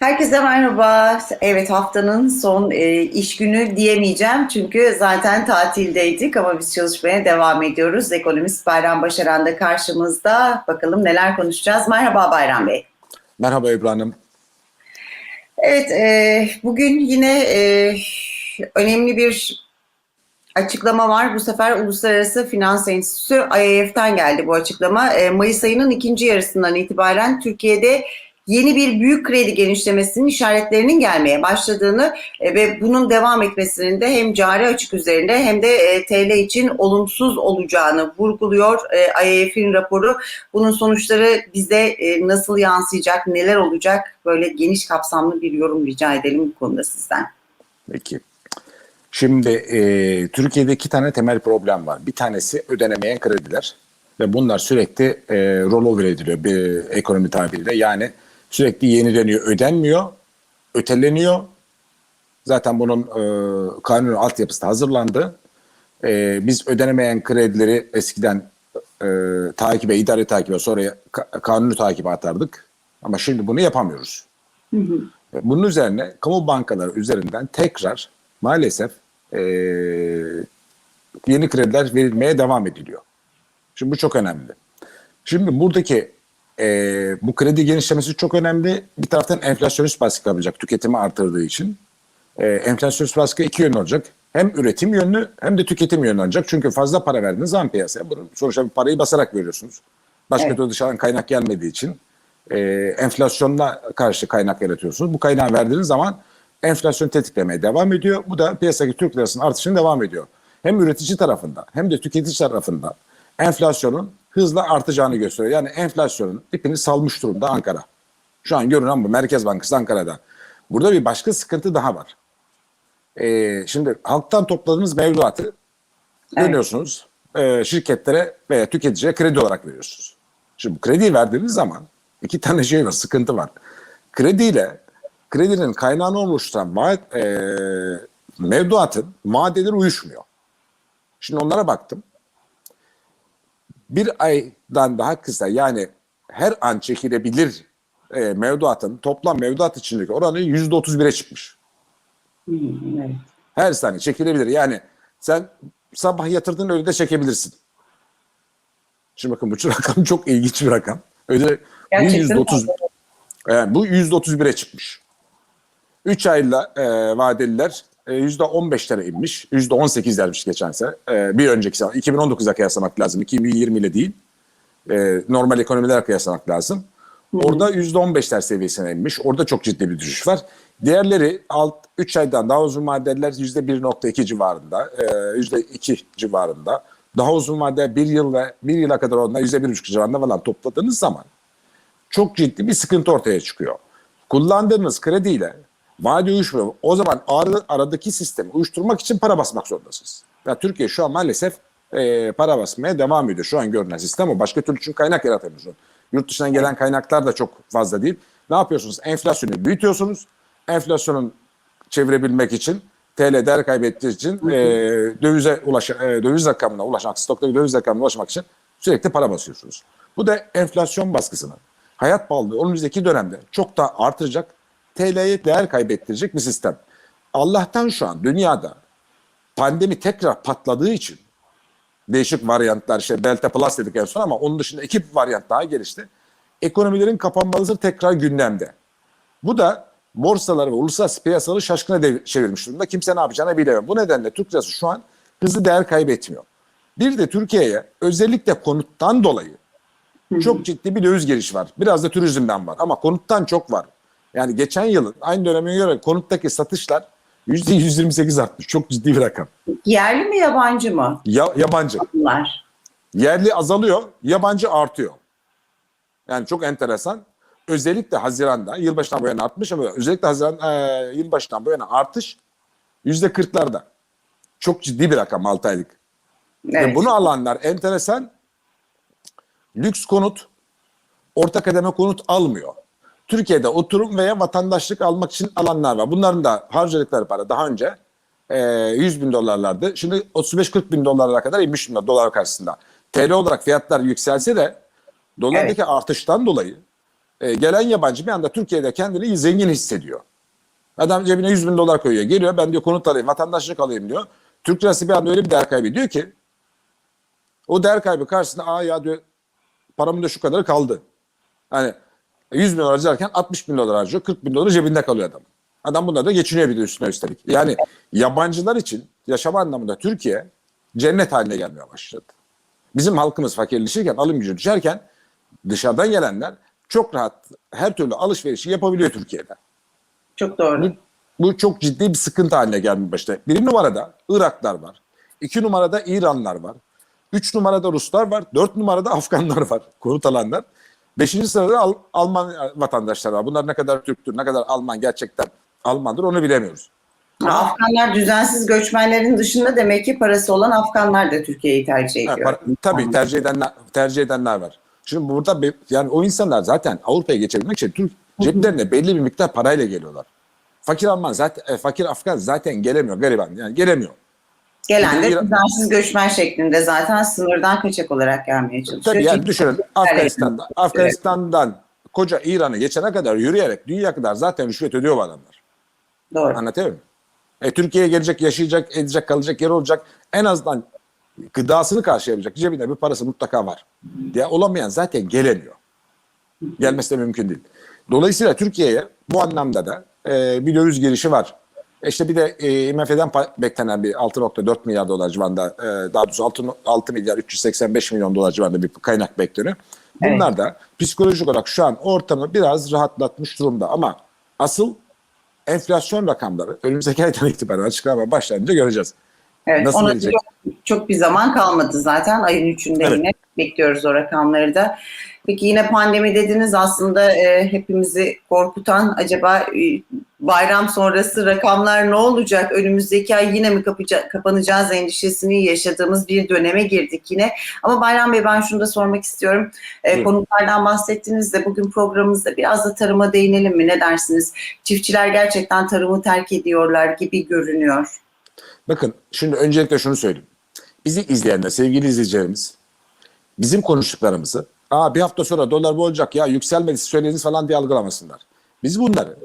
Herkese merhaba. Evet haftanın son e, iş günü diyemeyeceğim çünkü zaten tatildeydik ama biz çalışmaya devam ediyoruz. Ekonomist Bayram Başaran da karşımızda. Bakalım neler konuşacağız. Merhaba Bayram Bey. Merhaba Ebru Hanım. Evet e, bugün yine e, önemli bir açıklama var. Bu sefer Uluslararası Finans Enstitüsü IMF'den geldi bu açıklama. E, Mayıs ayının ikinci yarısından itibaren Türkiye'de yeni bir büyük kredi genişlemesinin işaretlerinin gelmeye başladığını e, ve bunun devam etmesinin de hem cari açık üzerinde hem de e, TL için olumsuz olacağını vurguluyor e, IMF'in raporu. Bunun sonuçları bize nasıl yansıyacak, neler olacak? Böyle geniş kapsamlı bir yorum rica edelim bu konuda sizden. Peki. Şimdi e, Türkiye'de iki tane temel problem var. Bir tanesi ödenemeyen krediler ve bunlar sürekli e, rollover ediliyor bir ekonomi tabiriyle. Yani sürekli yenileniyor, ödenmiyor, öteleniyor. Zaten bunun e, kanun altyapısı da hazırlandı. E, biz ödenemeyen kredileri eskiden e, takibe, idare takibe, sonra ka- kanunu takibe atardık. Ama şimdi bunu yapamıyoruz. Bunun üzerine kamu bankaları üzerinden tekrar maalesef e, yeni krediler verilmeye devam ediliyor. Şimdi bu çok önemli. Şimdi buradaki e, bu kredi genişlemesi çok önemli. Bir taraftan enflasyonist baskı yapacak tüketimi artırdığı için. E, enflasyonist baskı iki yönlü olacak. Hem üretim yönlü hem de tüketim yönlü olacak. Çünkü fazla para verdiğiniz zaman piyasaya bunun sonuçta bir parayı basarak veriyorsunuz. Başka Evet. türlü dışarıdan kaynak gelmediği için e, enflasyonla karşı kaynak yaratıyorsunuz. Bu kaynağı verdiğiniz zaman enflasyon tetiklemeye devam ediyor. Bu da piyasadaki Türk lirasının artışına devam ediyor. Hem üretici tarafında hem de tüketici tarafında enflasyonun hızla artacağını gösteriyor. Yani enflasyonun ipini salmış durumda Ankara. Şu an görünen bu. Merkez Bankası Ankara'da. Burada bir başka sıkıntı daha var. Ee, şimdi halktan topladığınız mevduatı Evet. dönüyorsunuz e, şirketlere veya tüketiciye kredi olarak veriyorsunuz. Şimdi bu krediyi verdiğiniz zaman iki tane şey var, sıkıntı var. Krediyle kredinin kaynağını oluşturan vaat, e, mevduatın vadeleri uyuşmuyor. Şimdi onlara baktım. Bir aydan daha kısa yani her an çekilebilir e, mevduatın toplam mevduat içindeki oranı %31'e çıkmış. Evet. Her saniye çekilebilir. Yani sen sabah yatırdığın öğlede çekebilirsin. Şimdi bakın bu rakam çok ilginç bir rakam. Öyle bu Gerçekten %30 fazla. yani bu %31'e çıkmış. 3 ayla e, vadeliler %15'lere inmiş. %18'lermiş geçen sene. E, bir önceki sene 2019'a kıyaslamak lazım. 2020 ile değil. E, normal ekonomiler kıyaslamak lazım. Orada %15'ler seviyesine inmiş. Orada çok ciddi bir düşüş var. Diğerleri alt 3 aydan daha uzun vadeliler %1.2 civarında, e, %2 civarında. Daha uzun vade 1 yıl ve 1 yıla kadar onlar %1.5 civarında falan topladığınız zaman çok ciddi bir sıkıntı ortaya çıkıyor. Kullandığınız krediyle vade uyuşmuyor. O zaman ar- aradaki sistemi uyuşturmak için para basmak zorundasınız. Ya Türkiye şu an maalesef e, para basmaya devam ediyor. Şu an görünen sistem o. Başka türlü çünkü kaynak yaratamıyorsunuz. Yurt dışından gelen kaynaklar da çok fazla değil. Ne yapıyorsunuz? Enflasyonu büyütüyorsunuz. Enflasyonun çevirebilmek için TL değer kaybettiği için e, dövize ulaş, e, döviz rakamına ulaşmak, stoktaki döviz rakamına ulaşmak için sürekli para basıyorsunuz. Bu da enflasyon baskısını, hayat pahalılığı önümüzdeki dönemde çok daha artıracak, TL'ye değer kaybettirecek bir sistem. Allah'tan şu an dünyada pandemi tekrar patladığı için değişik varyantlar işte Delta Plus dedik en son ama onun dışında iki varyant daha gelişti. Ekonomilerin kapanmaları tekrar gündemde. Bu da borsaları ve uluslararası piyasaları şaşkına çevirmiş durumda. Kimse ne yapacağını bilemiyor. Bu nedenle Türk lirası şu an hızlı değer kaybetmiyor. Bir de Türkiye'ye özellikle konuttan dolayı çok ciddi bir döviz girişi var. Biraz da turizmden var ama konuttan çok var. Yani geçen yılın aynı döneme göre konuttaki satışlar %128 artmış. Çok ciddi bir rakam. Yerli mi yabancı mı Ya, yabancı. bunlar? Yerli azalıyor, yabancı artıyor. Yani çok enteresan. Özellikle Haziran'da, yılbaşından bu yana artmış ama özellikle Haziran, e, yılbaşından bu yana artış yüzde kırklarda. Çok ciddi bir rakam 6 aylık. Evet. Ve bunu alanlar enteresan lüks konut, orta kademe konut almıyor. Türkiye'de oturum veya vatandaşlık almak için alanlar var. Bunların da harcadıkları para daha önce e, 100 bin dolarlardı. Şimdi 35-40 bin dolarlara kadar inmiş durumda dolar karşısında. TL olarak fiyatlar yükselse de dolardaki artıştan dolayı e, gelen yabancı bir anda Türkiye'de kendini zengin hissediyor. Adam cebine 100 bin dolar koyuyor. Geliyor ben diyor konut alayım, vatandaşlık alayım diyor. Türk lirası bir anda öyle bir değer kaybediyor ki o değer kaybı karşısında aa ya diyor paramın da şu kadarı kaldı. Hani 100 bin dolar harcarken 60 bin dolar harcıyor. 40 bin dolar cebinde kalıyor adam. Adam bunlar da geçiniyor bir de üstüne üstelik. Yani yabancılar için yaşama anlamında Türkiye cennet haline gelmeye başladı. Bizim halkımız fakirleşirken, alım gücü düşerken dışarıdan gelenler çok rahat her türlü alışverişi yapabiliyor Türkiye'de. Çok doğru. Bu, bu çok ciddi bir sıkıntı haline gelmeye başladı. Bir numarada Iraklar var. iki numarada İranlar var. Üç numarada Ruslar var. Dört numarada Afganlar var. Konut alanlar. Beşinci sırada Al- Alman vatandaşlar var. Bunlar ne kadar Türktür, ne kadar Alman gerçekten Almandır onu bilemiyoruz. Afganlar düzensiz göçmenlerin dışında demek ki parası olan Afganlar da Türkiye'yi tercih Ha, ediyor. para- tabii tercih edenler tercih edenler var. Şimdi burada yani o insanlar zaten Avrupa'ya geçebilmek için Türk ceplerine belli bir miktar parayla geliyorlar. Fakir Alman zaten e, fakir Afgan zaten gelemiyor gariban yani gelemiyor. Gelen de İran- düzensiz göçmen şeklinde zaten sınırdan kaçak olarak gelmeye çalışıyor. Tabii yani düşünün Afganistan'da Afganistan'dan koca İran'ı geçene kadar yürüyerek dünya kadar zaten rüşvet ödüyor bu adamlar. Doğru. Anlatıyor muyum? E, Türkiye'ye gelecek, yaşayacak, edecek, kalacak yer olacak. En azından gıdasını karşılayabilecek cebinde bir parası mutlaka var. Ya olamayan zaten gelemiyor. Gelmesi de mümkün değil. Dolayısıyla Türkiye'ye bu anlamda da e, bir döviz girişi var. İşte bir de e, IMF'den beklenen bir 6.4 milyar dolar civarında, e, daha doğrusu 6, 6 milyar 385 milyon dolar civarında bir kaynak bekleniyor. Bunlar da psikolojik olarak şu an ortamı biraz rahatlatmış durumda ama asıl enflasyon rakamları önümüzdeki aydan itibaren açıklamaya başlayınca göreceğiz. Evet, Nasıl ona gelecek? çok, çok bir zaman kalmadı zaten. Ayın üçünde Evet. yine bekliyoruz o rakamları da. Peki yine pandemi dediniz aslında e, hepimizi korkutan acaba e, bayram sonrası rakamlar ne olacak? Önümüzdeki ay yine mi kapıca- kapanacağız endişesini yaşadığımız bir döneme girdik yine. Ama Bayram Bey ben şunu da sormak istiyorum. E, konuklardan bahsettiniz de bugün programımızda biraz da tarıma değinelim mi? Ne dersiniz? Çiftçiler gerçekten tarımı terk ediyorlar gibi görünüyor. Bakın şimdi öncelikle şunu söyleyeyim. Bizi izleyenler, sevgili izleyicilerimiz bizim konuştuklarımızı Aa, bir hafta sonra dolar bu olacak ya yükselmedi söylediniz falan diye algılamasınlar. Biz bunları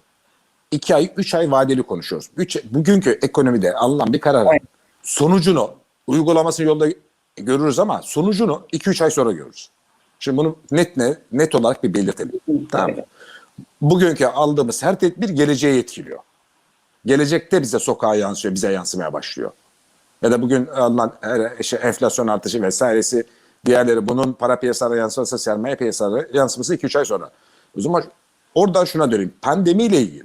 iki ay, üç ay vadeli konuşuyoruz. Üç, bugünkü ekonomide alınan bir kararın sonucunu, uygulamasını yolda görürüz ama sonucunu iki üç ay sonra görürüz. Şimdi bunu net ne, net olarak bir belirtelim. Tamam? Bugünkü aldığımız her tedbir geleceği etkiliyor. Gelecekte bize sokağa yansıyor, bize yansımaya başlıyor. Ya da bugün alınan şey, enflasyon artışı vesairesi diğerleri bunun para piyasalarına yansıması, sermaye piyasalarına yansıması 2-3 ay sonra. O zaman oradan şuna döneyim. Pandemiyle ilgili.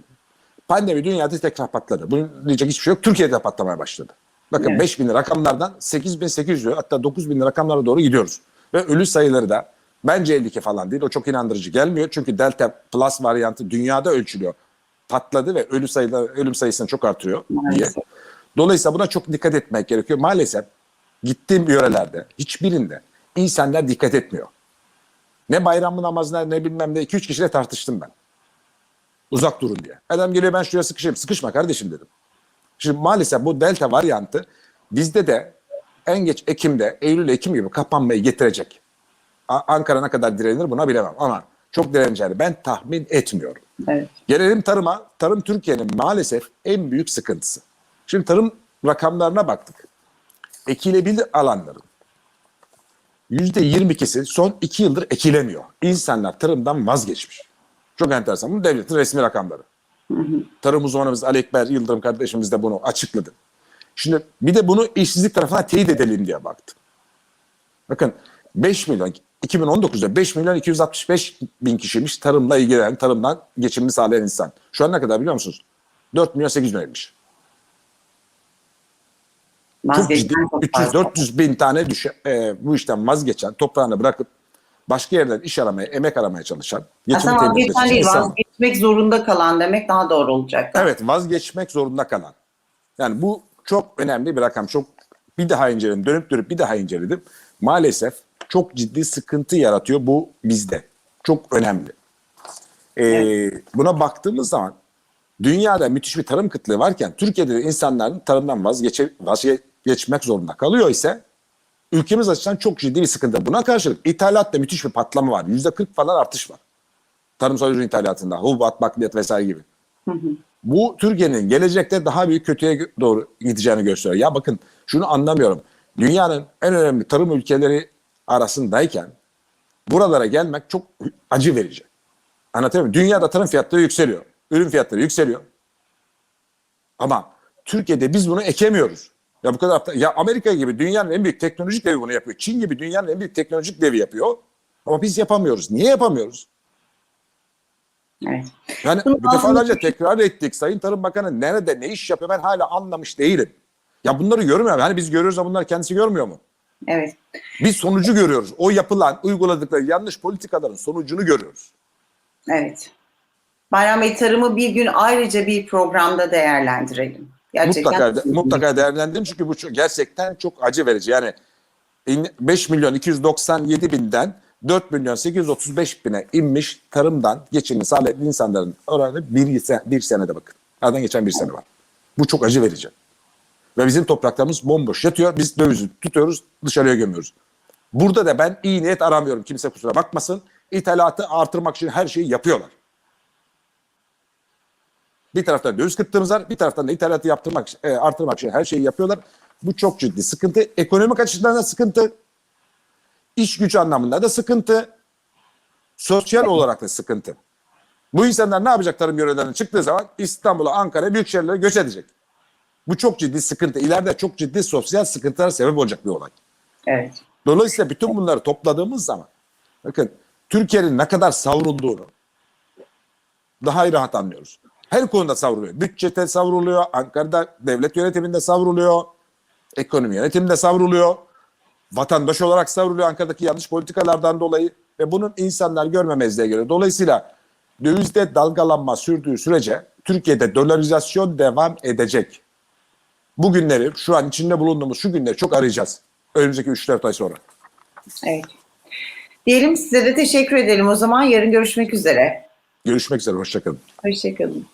Pandemi dünyada tekrar patladı. Bunun diyecek hiçbir şey yok. Türkiye'de patlamaya başladı. Bakın Evet. 5000 rakamlardan 8800 hatta 9000 rakamlara doğru gidiyoruz. Ve ölü sayıları da bence 52 falan değil. O çok inandırıcı gelmiyor. Çünkü Delta Plus varyantı dünyada ölçülüyor. Patladı ve ölü sayıları, ölüm sayısını çok artırıyor diye. Dolayısıyla buna çok dikkat etmek gerekiyor. Maalesef gittiğim yörelerde hiçbirinde insanlar dikkat etmiyor. Ne bayram namazına ne bilmem ne 2-3 kişiyle tartıştım ben. Uzak durun diye. Adam geliyor ben şuraya sıkışayım. Sıkışma kardeşim dedim. Şimdi maalesef bu delta varyantı bizde de en geç Ekim'de, Eylül-Ekim gibi kapanmayı getirecek. Ankara ne kadar direnir buna bilemem ama çok direneceğini ben tahmin etmiyorum. Evet. Gelelim tarıma. Tarım Türkiye'nin maalesef en büyük sıkıntısı. Şimdi tarım rakamlarına baktık. Ekilebilir alanların %22'si son iki yıldır ekilemiyor. İnsanlar tarımdan vazgeçmiş. Çok enteresan. Bu devletin resmi rakamları. Tarım uzmanımız Ali Ekber Yıldırım kardeşimiz de bunu açıkladı. Şimdi bir de bunu işsizlik tarafına teyit edelim diye baktım. Bakın 5 milyon 2019'da 5 milyon 265 bin kişiymiş tarımla ilgilenen, tarımdan geçimini sağlayan insan. Şu an ne kadar biliyor musunuz? 4 milyon 8 milyonmuş. Çok ciddi. Vazgeçten çok fazla. 300-400 bin tane düşe, e, bu işten vazgeçen, toprağını bırakıp başka yerden iş aramaya, emek aramaya çalışan, Aslında temin çalışan değil, insan. vazgeçmek zorunda kalan demek daha doğru olacak. Evet vazgeçmek zorunda kalan. Yani bu çok önemli bir rakam. Çok bir daha inceledim. Dönüp dönüp bir daha inceledim. Maalesef çok ciddi sıkıntı yaratıyor bu bizde. Çok önemli. Ee, Buna baktığımız zaman dünyada müthiş bir tarım kıtlığı varken Türkiye'de de insanların tarımdan vazgeçe, vazgeçmek zorunda kalıyor ise ülkemiz açısından çok ciddi bir sıkıntı. Buna karşılık ithalatta müthiş bir patlama var. Yüzde 40 falan artış var. Tarımsal ürün ithalatında, hububat, bakliyat vesaire gibi. Bu Türkiye'nin gelecekte daha büyük kötüye doğru gideceğini gösteriyor. Ya bakın şunu anlamıyorum. Dünyanın en önemli tarım ülkeleri arasındayken buralara gelmek çok acı verici. Anlatabiliyor muyum? Dünyada tarım fiyatları yükseliyor. Ürün fiyatları yükseliyor. Ama Türkiye'de biz bunu ekemiyoruz. Ya bu kadar ya Amerika gibi dünyanın en büyük teknolojik devi bunu yapıyor. Çin gibi dünyanın en büyük teknolojik devi yapıyor. Ama biz yapamıyoruz. Niye yapamıyoruz? Evet. Yani Bunun bir defalarca tekrar ettik. Sayın Tarım Bakanı nerede ne iş yapıyor ben hala anlamış değilim. Ya bunları görmüyor. Hani biz görüyoruz ama bunlar kendisi görmüyor mu? Evet. Biz sonucu görüyoruz. O yapılan, uyguladıkları yanlış politikaların sonucunu görüyoruz. Evet. Bayram Bey tarımı bir gün ayrıca bir programda değerlendirelim. Gerçekten. Mutlaka, de- mutlaka değerlendirin çünkü bu çok- gerçekten çok acı verici. Yani in- 5 milyon 297 binden 4 milyon 835 bine inmiş tarımdan geçimini sağlayan insanların oranı bir, se- bir senede bakın. Aradan geçen bir sene var. Bu çok acı verici. Ve bizim topraklarımız bomboş yatıyor. Biz dövizi tutuyoruz dışarıya gömüyoruz. Burada da ben iyi niyet aramıyorum. Kimse kusura bakmasın. İthalatı artırmak için her şeyi yapıyorlar. Bir taraftan döviz kıtlığımız var, bir taraftan da ithalatı yaptırmak, e, artırmak için her şeyi yapıyorlar. Bu çok ciddi sıkıntı. Ekonomik açıdan da sıkıntı. İş gücü anlamında da sıkıntı. Sosyal olarak da sıkıntı. Bu insanlar ne yapacak tarım yörelerine çıktığı zaman İstanbul'a, Ankara'ya, büyük şehirlere göç edecek. Bu çok ciddi sıkıntı. İleride çok ciddi sosyal sıkıntılara sebep olacak bir olay. Evet. Dolayısıyla bütün bunları topladığımız zaman bakın Türkiye'nin ne kadar savrulduğunu daha iyi rahat anlıyoruz. Her konuda savruluyor. Bütçede savruluyor, Ankara'da devlet yönetiminde savruluyor, ekonomi yönetiminde savruluyor, vatandaş olarak savruluyor Ankara'daki yanlış politikalardan dolayı ve bunun insanlar görmemezliğe göre. Dolayısıyla dövizde dalgalanma sürdüğü sürece Türkiye'de dolarizasyon devam edecek. Bu günleri, şu an içinde bulunduğumuz şu günleri çok arayacağız. Önümüzdeki 3-4 ay sonra. Evet. Diyelim size de teşekkür edelim o zaman. Yarın görüşmek üzere. Görüşmek üzere, hoşçakalın. Hoşçakalın.